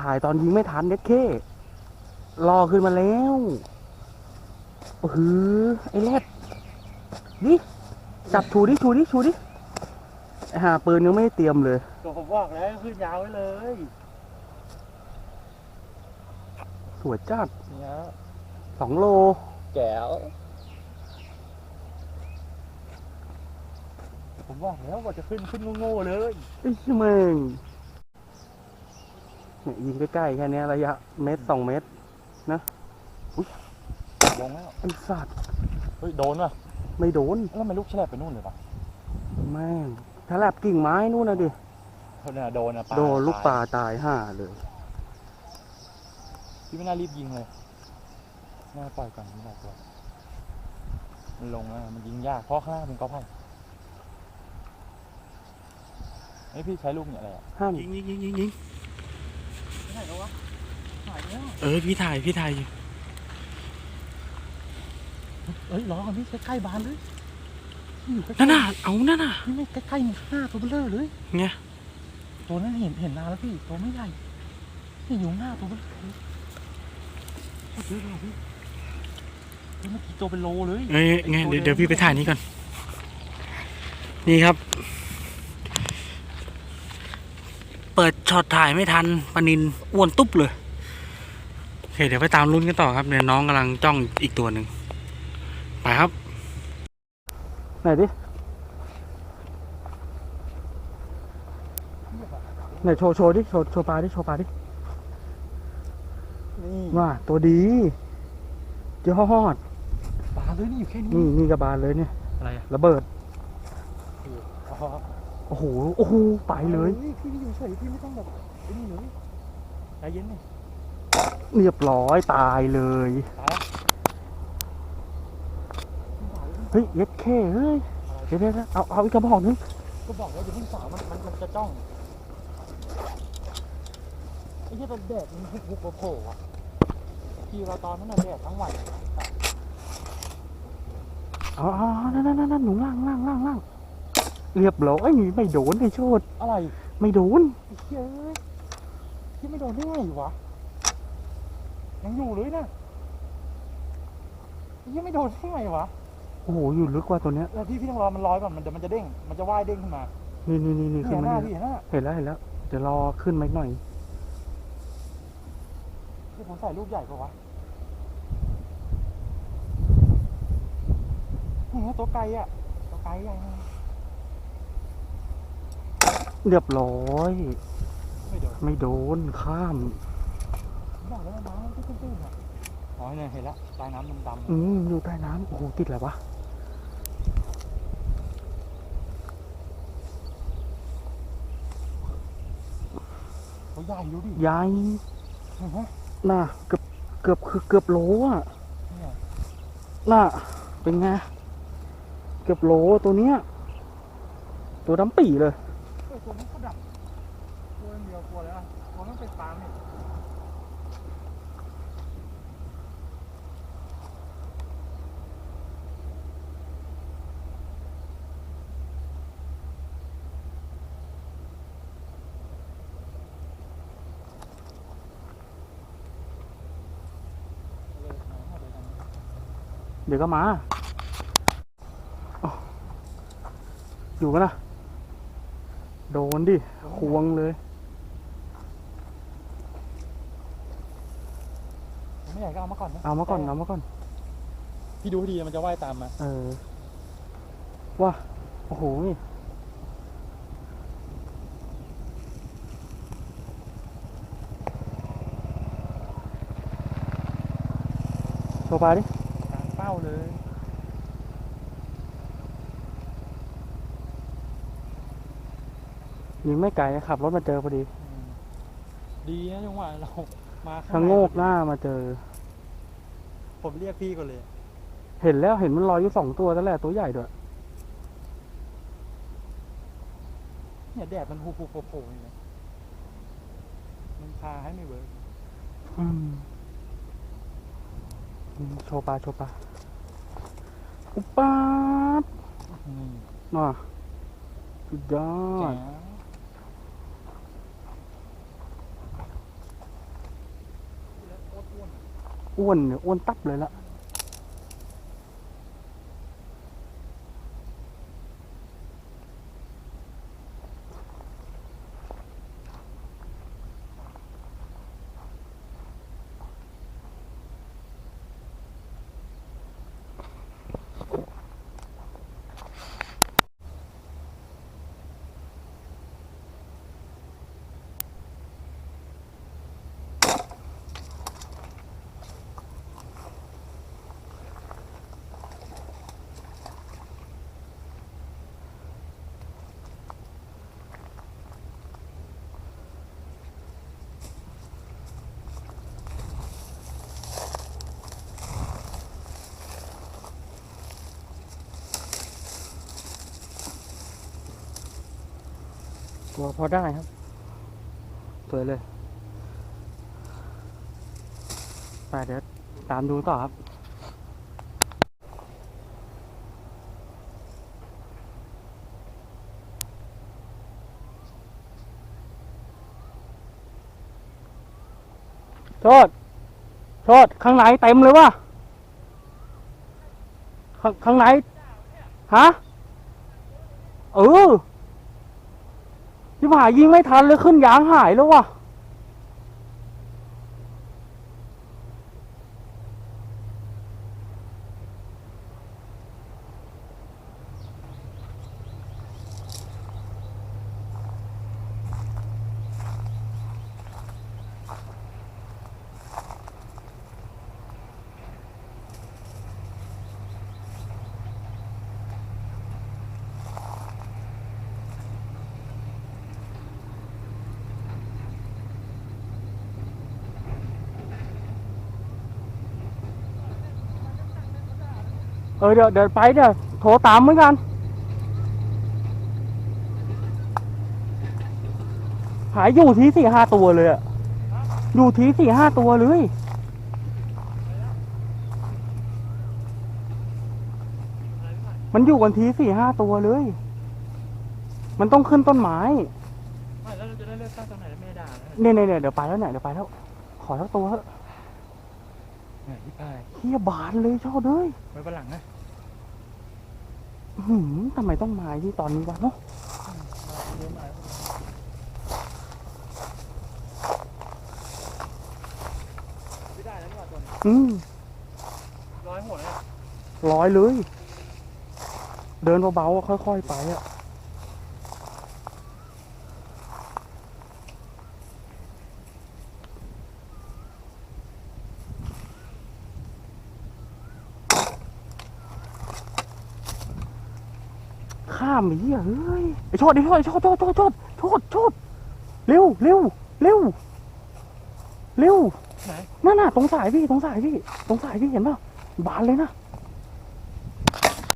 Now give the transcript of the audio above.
ถ่ายตอนยิงไม่ทันเด็ดเครอขึ้นมาแล้วโอ้โหไอ้เล็ดนี่จับชูดิชูดิชูดิไอ้หาปืนยังไม่ได้เตรียมเลยก็ผมบอกแล้วขึ้นยาวไว้เลยสวยจัดเนี่ยสองโลแก้วผมบอกแล้วว่าจะขึ้นขึ้นโง่ๆเลยไอ้ชิเมงเนี่ ยยิงใกล้ๆแค่เนี้ยระยะเมตรสองเมตรลงแล้วไอ้สัตว์เฮ้ยโดนป่ะไม่โดนแล้วทำไมลูกแฉลบไปนู่นเลยปะแม่งถ้าแลบกิ่งไม้นู่นนะดิเขาเนี่ยโดนอะปลาโดนลูกปลาตายห่าเลยพี่ไม่น่ารีบยิงเลยน่าปล่อยก่อนไม่ได้ตัวมันลงแล้วมันยิงยากเพราะข้างหน้าเป็นกอไผ่ไอ้ยพี่ใช้ลูกเนี่ยอะไรอะห้ามยิงยิงยิงยิง เออพี่ถ่ายพี่ถ่ายอยู่เอ้ยรอก่อนพี่ใกล้ๆบานเลยนี่อยู่ใกล้ๆนั่นน่ะเอานั่นน่ะนี่ไม่ใกล้ๆนี่หน้าตัวเบลอเลยไงตัวนั้นเห็นเห็นนานแล้วพี่ตัวไม่ใหญ่นี่อยู่หน้าตัวเบลอเลยโคตรเยอะเลยพี่เฮ้ยเมื่อกี้ตัวเป็นโลเลย เอ้ยไงเดี๋ยวเดี๋ยวพี่ไปถ่ายนี่ก่อน นี่ครับ เปิดช็อตถ่ายไม่ทันปานินอ้วนตุ๊บเลยโอเคเดี๋ยวไปตามลุ้นกันต่อครับเดี๋ยวน้องกำลังจ้องอีกตัวหนึ่งไปครับไหนดิไหนโชว์โชว์ดิโชว์โชว์ปลาดิโชว์ปลาดินี่ว่าตัวดียอดปลาเลยนี่อยู่แค่นี้นี่นี่กระบาลเลยเนี่ยอะไรอะระเบิดอ๋อ โอ้โห โอ้โห ไปเลยพี่พี่อยู่เฉยพี่ไม่ต้องแบบไอ้นี่เลยใจเย็นนี่เรียบร้อยตายเลย ตายแล้วเฮ้ยเย็ดเคเฮ้ย เดี๋ยวเดี๋ยวเดี๋ยวเอาเอาอีกกระบอกนึง ก็บอกว่าอย่าเพิ่งสาวมันมันมันจะจ้องไอ้ที่เป็นแดดมันหุบหุบโผล่อะพี่เราตอนนั้นน่ะแดดทั้งวันอ๋ออ๋อนั่นนั่นนั่นนั่นหนูล่างล่างล่างล่าง เรียบร้อยไม่โดนไอ้โชดอะไรไม่โดนไอ้เหี้ยพี่ไม่โดนได้ไงวะยังอยู่เลยนะไอ้เหี้ยไม่โดนได้ไงวะโอ้โหอยู่ลึกกว่าตัวเนี้ยแล้วพี่พี่ต้องรอมันลอยก่อนมันเดี๋ยวมันจะเด้งมันจะว่ายเด้งขึ้นมานี่นี่นี่นี่ขึ้เนี่ยนหมาน้าเนี่ยพี่เห็นหน้าเห็นแล้วเห็นแล้วเดี๋ยวรอขึ้นมาอีกหน่อยที่ผมใส่รูปใหญ่ปะวะนี่ไงตัวไกลอะตัวไกลใหญ่มาก เรียบร้อย ไม่โดนไม่โดนข้ามบอกแล้วว่าน้ำมันตื้นๆอะอ๋อเนี่ยเห็นแล้วใต้น้ำดำอืมอยู่ใต้น้ำโอ้โหติดอะไรวะๆเขาใหญ่ดูดิใหญ่เห็นไหมน่ะเกือบเกือบคือเกือบโลอะเนี่ยน่ะเป็นไงเกือบโลตัวเนี้ย ตัวดำปี่เลยเออ ตัวนี้ก็ดับตัวเดียวกลัวแล้วอะตัวนั้นเป็นปลาเนี่ยเดี๋ยวก็มาออยู่กันนะ โดนดิ ควงเลย ไม่ใหญ่ก็เอามาก่อนนะเอามาก่อน เอามาก่อน พี่ดูให้ดีมันจะว่ายตามมา เออ ว่าโอ้โหนี่โชว์ปลาดิ ตามเป้าเลย ยิงไม่ไกลขับรถมาเจอพอดีอืมดีนะจังหวะเรามาข้าชะงโงในกหน้ามาเจอ ผมเรียกพี่ก่อนเลย เห็นแล้วเห็นมันลอยอยู่สองตัวนั่นแหละตัวใหญ่ด้วยเนี่ยแดดมันหูๆโผล่ๆอยู่นะมันพาให้ไม่เวิร์กอืมอืมโชว์ปลาโชว์ปลาอุปปาดอืมน่ะสุดยอแจ๋ดว อ้วนเนี่ยอ้วนตับเลยละ ตัวพอได้ครับสวยเลยไปเดี๋ยวตามดูต่อครับโชดโชดข้างในเต็มเลยวะข้างข้างในฮะ เออ ที่ผ่ายิงไม่ทันเลยขึ้นยางหายแล้วว่ะ เออเดี๋ยวเดี๋ยวไปเดี๋ยวโทรตามเหมือนกันหายอยู่ที่สี่ห้าตัวเลยอะอยู่ที่สี่ห้าตัวเลยมันอยู่กันทีสี่ห้าตัวเลย มันต้องขึ้นต้นไม้ไม่แล้วเราจะได้เลือกตั้งตรงไหนไม่ด่าแล้วเนี่ยเนี่ยเนี่ยเดี๋ยวไปแล้วเนี่ยเดี๋ยวไปแล้ว ขอสักตัวเถอะ ไหนที่พายเฮียบานเลยชอบเลยไว้บนหลังนะอื้อหือทำไมต้องมาที่ตอนนี้วะเนาะเดินมาไม่ได้แล้วนี่หว่าตัวนี้อืมร้อยหัวเลยร้อยเลย เดินเบาๆอะค่อย ๆ ไปอะ ข้ามไอ้เหี้ยเฮ้ยไอ้โชดไอ้โชดไอ้โชดโชดโชดโชดโชดโชดเร็วเร็วเร็วเร็วไหน นั่นน่ะตรงสายพี่ตรงสายพี่ตรงสายพี่เห็นป่ะบานเลยนะ